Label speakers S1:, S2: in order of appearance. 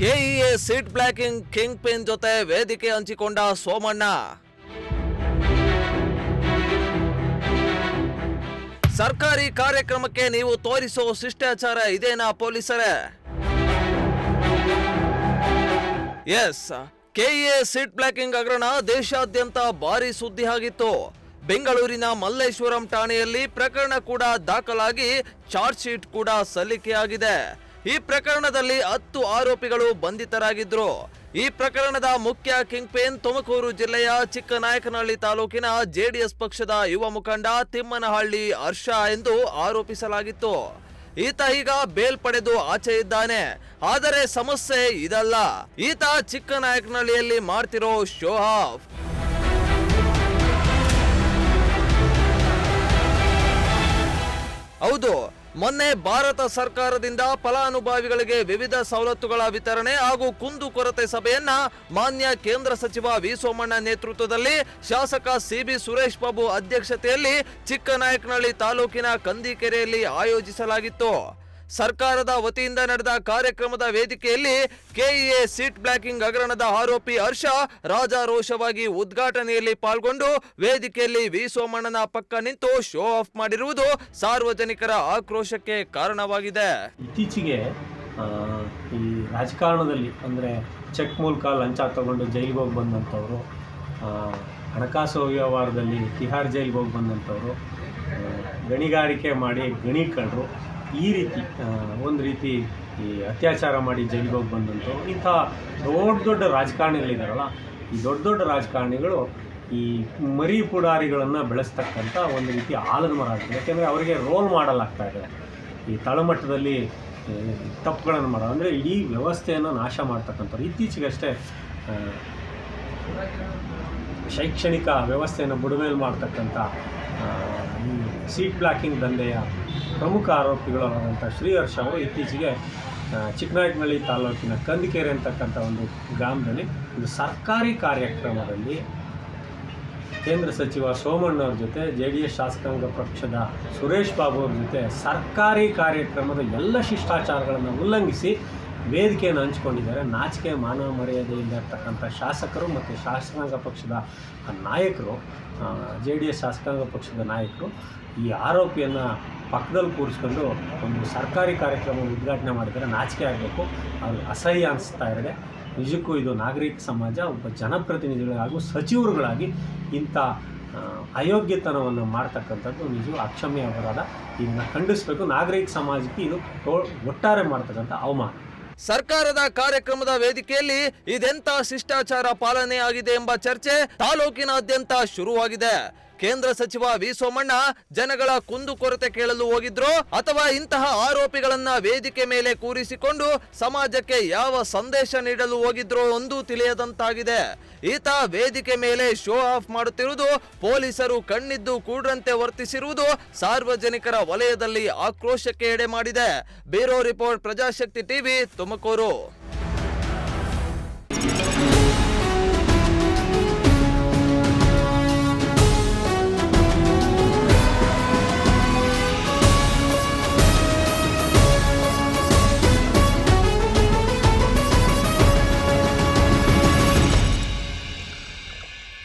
S1: KEA seat blocking king pin ಜೊತೆ ವೇದಿಕೆ ಹಂಚಿಕೊಂಡ ಸೋಮಣ್ಣ. ಸರ್ಕಾರಿ ಕಾರ್ಯಕ್ರಮಕ್ಕೆ ನೀವು ತೋರಿಸೋ ಶಿಷ್ಟಾಚಾರ ಇದೇನಾ ಪೊಲೀಸರೇ? ಎಸ್ ಕೆಇಎ ಸೀಟ್ ಬ್ಲಾಕಿಂಗ್ ಹಗರಣ ದೇಶಾದ್ಯಂತ ಭಾರಿ ಸುದ್ದಿ ಆಗಿತ್ತು ಬೆಂಗಳೂರಿನ ಮಲ್ಲೇಶ್ವರಂ ಠಾಣೆಯಲ್ಲಿ ಪ್ರಕರಣ ಕೂಡ ದಾಖಲಾಗಿ ಚಾರ್ಜ್ ಶೀಟ್ ಕೂಡ ಸಲ್ಲಿಕೆಯಾಗಿದೆ. ಈ ಪ್ರಕರಣದಲ್ಲಿ ಹತ್ತು ಆರೋಪಿಗಳು ಬಂಧಿತರಾಗಿದ್ರು. ಈ ಪ್ರಕರಣದ ಮುಖ್ಯ ಕಿಂಗ್ ಪೇನ್ ತುಮಕೂರು ಜಿಲ್ಲೆಯ ಚಿಕ್ಕನಾಯಕನಹಳ್ಳಿ ತಾಲೂಕಿನ ಜೆಡಿಎಸ್ ಪಕ್ಷದ ಯುವ ಮುಖಂಡ ತಿಮ್ಮನಹಳ್ಳಿ ಹರ್ಷ ಎಂದು ಆರೋಪಿಸಲಾಗಿತ್ತು. ಈತ ಈಗ ಬೇಲ್ ಪಡೆದು ಆಚೆ ಇದ್ದಾನೆ. ಆದರೆ ಸಮಸ್ಯೆ ಇದಲ್ಲ. ಈತ ಚಿಕ್ಕನಾಯಕನಹಳ್ಳಿಯಲ್ಲಿ ಮಾಡ್ತಿರೋ ಶೋ ಆಫ್. ಮೊನ್ನೆ ಭಾರತ ಸರ್ಕಾರದಿಂದ ಫಲಾನುಭವಿಗಳಿಗೆ ವಿವಿಧ ಸವಲತ್ತುಗಳ ವಿತರಣೆ ಹಾಗೂ ಕುಂದುಕೊರತೆ ಸಭೆಯನ್ನ ಮಾನ್ಯ ಕೇಂದ್ರ ಸಚಿವ ವಿ ಸೋಮಣ್ಣ ನೇತೃತ್ವದಲ್ಲಿ ಶಾಸಕ ಸಿಬಿ ಸುರೇಶ್ ಬಾಬು ಅಧ್ಯಕ್ಷತೆಯಲ್ಲಿ ಚಿಕ್ಕನಾಯಕನಹಳ್ಳಿ ತಾಲೂಕಿನ ಕಂದಿಕೆರೆಯಲ್ಲಿ ಆಯೋಜಿಸಲಾಗಿತ್ತು. ಸರ್ಕಾರದ ವತಿಯಿಂದ ನಡೆದ ಕಾರ್ಯಕ್ರಮದ ವೇದಿಕೆಯಲ್ಲಿ ಕೆಇಎ ಸೀಟ್ ಬ್ಲಾಕಿಂಗ್ ಹಗರಣದ ಆರೋಪಿ ಹರ್ಷ ರಾಜಾರೋಷವಾಗಿ ಉದ್ಘಾಟನೆಯಲ್ಲಿ ಪಾಲ್ಗೊಂಡು ವೇದಿಕೆಯಲ್ಲಿ ವಿ ಸೋಮಣ್ಣನ ಪಕ್ಕ ನಿಂತು ಶೋ ಆಫ್ ಮಾಡಿರುವುದು ಸಾರ್ವಜನಿಕರ ಆಕ್ರೋಶಕ್ಕೆ ಕಾರಣವಾಗಿದೆ.
S2: ಇತ್ತೀಚೆಗೆ ಈ ರಾಜಕಾರಣದಲ್ಲಿ, ಅಂದರೆ ಚೆಕ್ ಮೂಲಕ ಲಂಚ ತಗೊಂಡು ಜೈಲಿಗೆ ಹೋಗಿ ಬಂದಂಥವರು ಹಣಕಾಸು ವ್ಯವಹಾರದಲ್ಲಿ ತಿಹಾರ್ ಜೈಲಿಗೆ ಹೋಗಿ ಬಂದಂಥವರು ಗಣಿಗಾರಿಕೆ ಮಾಡಿ ಗಣಿಕಂಡ್ರು ಈ ರೀತಿ ಒಂದು ರೀತಿ ಈ ಅತ್ಯಾಚಾರ ಮಾಡಿ ಜೈಲಿಗೆ ಹೋಗಿ ಬಂದಂಥ ಇಂಥ ದೊಡ್ಡ ದೊಡ್ಡ ರಾಜಕಾರಣಿಗಳಿದಾರಲ್ಲ, ಈ ದೊಡ್ಡ ದೊಡ್ಡ ರಾಜಕಾರಣಿಗಳು ಈ ಮರಿ ಪುಡಾರಿಗಳನ್ನು ಬೆಳೆಸ್ತಕ್ಕಂಥ ಒಂದು ರೀತಿ ಆಲದ ಮರ ಆಗಿದೆ ಯಾಕೆಂದರೆ ಅವರಿಗೆ ರೋಲ್ ಮಾಡಲಾಗ್ತಾ ಇದೆ ಈ ತಳಮಟ್ಟದಲ್ಲಿ ತಪ್ಪುಗಳನ್ನು ಮಾಡೋ ಅಂದರೆ ಇಡೀ ವ್ಯವಸ್ಥೆಯನ್ನು ನಾಶ ಮಾಡ್ತಕ್ಕಂಥವ್ರು. ಇತ್ತೀಚೆಗಷ್ಟೇ ಶೈಕ್ಷಣಿಕ ವ್ಯವಸ್ಥೆಯನ್ನು ಬುಡಮೇಲು ಮಾಡ್ತಕ್ಕಂಥ ಸೀಟ್ ಬ್ಲಾಕಿಂಗ್ ದಂಧೆಯ ಪ್ರಮುಖ ಆರೋಪಿಗಳಾದಂಥ ಶ್ರೀಹರ್ಷ ಅವರು ಇತ್ತೀಚೆಗೆ ಚಿಕ್ಕನಾಯಕನಹಳ್ಳಿ ತಾಲೂಕಿನ ಕಂದಕೆರೆ ಅಂತಕ್ಕಂಥ ಒಂದು ಗ್ರಾಮದಲ್ಲಿ ಒಂದು ಸರ್ಕಾರಿ ಕಾರ್ಯಕ್ರಮದಲ್ಲಿ ಕೇಂದ್ರ ಸಚಿವ ಸೋಮಣ್ಣವ್ರ ಜೊತೆ, ಜೆ ಡಿ ಎಸ್ ಶಾಸಕಾಂಗ ಪಕ್ಷದ ಸುರೇಶ್ ಬಾಬು ಅವ್ರ ಜೊತೆ ಸರ್ಕಾರಿ ಕಾರ್ಯಕ್ರಮದ ಎಲ್ಲ ಶಿಷ್ಟಾಚಾರಗಳನ್ನು ಉಲ್ಲಂಘಿಸಿ ವೇದಿಕೆಯನ್ನು ಹಂಚಿಕೊಂಡಿದ್ದಾರೆ. ನಾಚಿಕೆ, ಮಾನವ ಮರ್ಯಾದೆಯಿಂದ ಇರ್ತಕ್ಕಂಥ ಶಾಸಕರು ಮತ್ತು ಶಾಸಕಾಂಗ ಪಕ್ಷದ ನಾಯಕರು ಜೆ ಡಿ ಎಸ್ ಶಾಸಕಾಂಗ ಪಕ್ಷದ ನಾಯಕರು ಈ ಆರೋಪಿಯನ್ನು ಪಕ್ಕದಲ್ಲಿ ಕೂರಿಸ್ಕೊಂಡು ಒಂದು ಸರ್ಕಾರಿ ಕಾರ್ಯಕ್ರಮ ಉದ್ಘಾಟನೆ ಮಾಡಿದರೆ ನಾಚಿಕೆ ಆಗಬೇಕು. ಅವ್ರಿಗೆ ಅಸಹ್ಯ ಅನಿಸ್ತಾ ಇದೆ. ನಿಜಕ್ಕೂ ಇದು ನಾಗರಿಕ ಸಮಾಜ, ಒಬ್ಬ ಜನಪ್ರತಿನಿಧಿಗಳು ಹಾಗೂ ಸಚಿವರುಗಳಾಗಿ ಇಂಥ ಅಯೋಗ್ಯತನವನ್ನು ಮಾಡ್ತಕ್ಕಂಥದ್ದು ನಿಜವೂ ಅಕ್ಷಮ್ಯ ಅಪರಾಧ ಇದನ್ನು ಖಂಡಿಸಬೇಕು. ನಾಗರಿಕ ಸಮಾಜಕ್ಕೆ ಇದು ಒಟ್ಟಾರೆ ಮಾಡ್ತಕ್ಕಂಥ ಅವಮಾನ.
S1: ಸರ್ಕಾರದ ಕಾರ್ಯಕ್ರಮದ ವೇದಿಕೆಯಲ್ಲಿ ಇದೆಂತ ಶಿಷ್ಟಾಚಾರ ಪಾಲನೆ ಆಗಿದೆ ಎಂಬ ಚರ್ಚೆ ತಾಲೂಕಿನಾದ್ಯಂತ ಶುರುವಾಗಿದೆ. ಕೇಂದ್ರ ಸಚಿವ ವಿ ಸೋಮಣ್ಣ ಜನಗಳ ಕುಂದುಕೊರತೆ ಕೇಳಲು ಹೋಗಿದ್ರೋ ಅಥವಾ ಇಂತಹ ಆರೋಪಿಗಳನ್ನ ವೇದಿಕೆ ಮೇಲೆ ಕೂರಿಸಿಕೊಂಡು ಸಮಾಜಕ್ಕೆ ಯಾವ ಸಂದೇಶ ನೀಡಲು ಹೋಗಿದ್ರೋ ಒಂದು ತಿಳಿಯದಂತಾಗಿದೆ. ಈತ ವೇದಿಕೆ ಮೇಲೆ ಶೋ ಆಫ್ ಮಾಡುತ್ತಿರುವುದು ಪೊಲೀಸರು ಕಣ್ಣಿದ್ದು ಕೂಡ್ರಂತೆ ವರ್ತಿಸಿರುವುದು ಸಾರ್ವಜನಿಕರ ವಲಯದಲ್ಲಿ ಆಕ್ರೋಶಕ್ಕೆ ಎಡೆ ಮಾಡಿದೆ. Bureau report, Prajashakti TV Tumakuru.